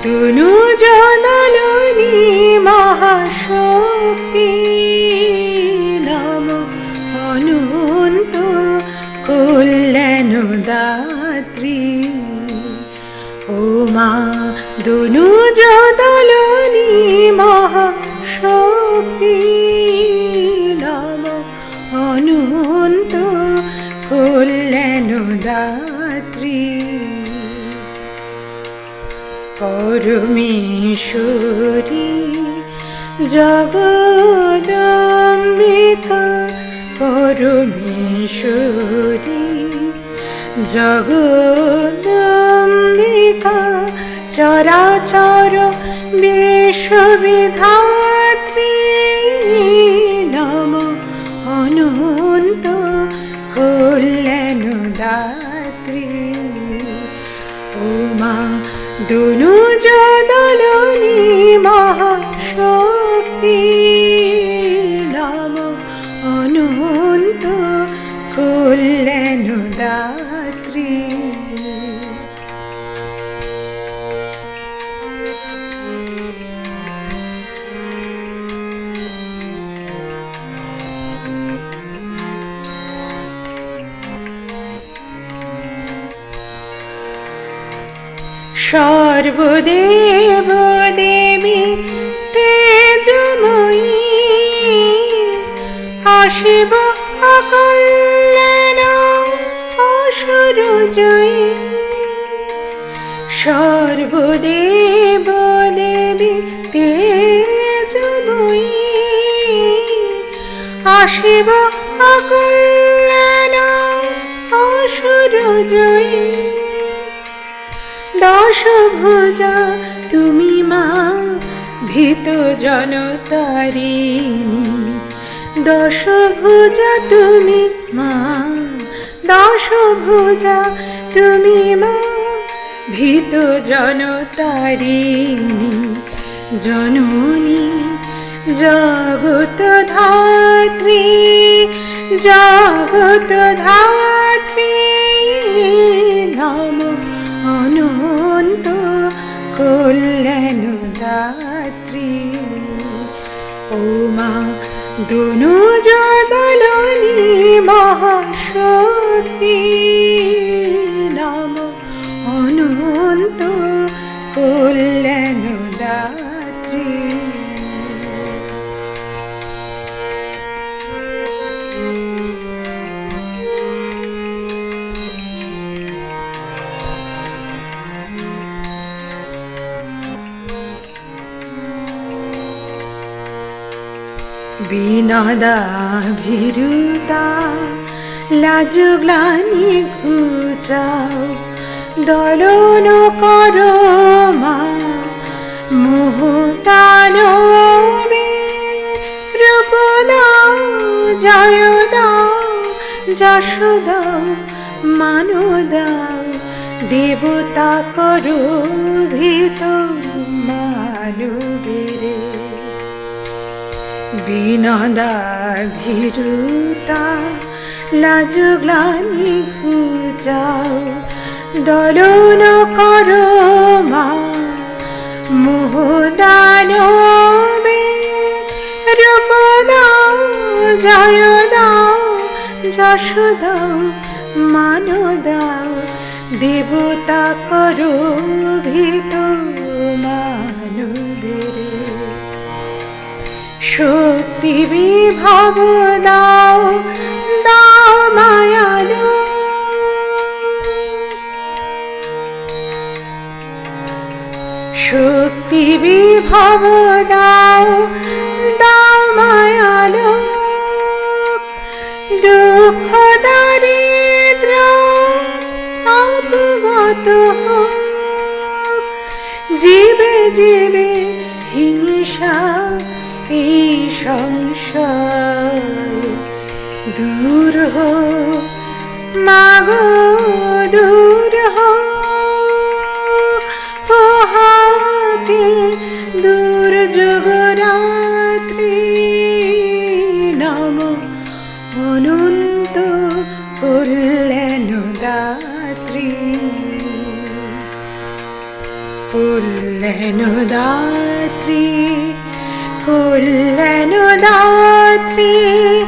দুনু জননী মহাশক্তি নাম অনন্ত কল্যাণ দাত্রী ও মা দুনু পরমেশ্বরী জগদম্বিকা পরমেশ্বরী জগদম্বিকা চরাচর বিশ্ববিধাত্রী নম অনন্ত কল্যাণ দুনু জননী মহাশক্তি নাম অনন্ত কল্যাণ দাত্রী সর্বদেব দেবী তেজময়ী আসিব অকল্যাণ অসুর জয়ী সর্বদেব দেবী তেজময়ী আসিব অকল্যাণ অসুর জয়ী দশভুজা, তুমি মা, ভীত জনতারিণী। দশভুজা, তুমি মা, দশভুজা, তুমি মা, ভীত জনতারিণী। জননী, জগত ধাত্রী জগত ধাত্রী, নম অনন্ত কল্যাণ দাত্রী ও মা দুনু জদলনী মহাশক্তি নম অনন্ত কল্যাণ বিনদা ভীরুতা, লাজ গ্লানি ঘুচাও, দলন কর মা মোহতানবে রূপ দাও জয় দাও যশ দাও মান দাও দেবতা করো ভীত মানবেরে বিনদা ভীরুতা লাজ গ্লানি পূজাও, দলন কর মা মোহদানবে রূপ দাও জয় দাও যশ দাও মান দাও দেবতা করো ভীত। শক্তি বিভব দাও দাও মায়ালো শক্তি বিভব দাও দাও মায়ালো দুঃখ দারিদ্র অবগত জীবে জীবে হিংসা এই সংশয় দূর হো, মাগো, দূর হো। পোহাকে দুর্যোগ রাত্রি নম অনন্ত কল্যাণ দাত্রী। কল্যাণ দাত্রী। كل دعوت فيه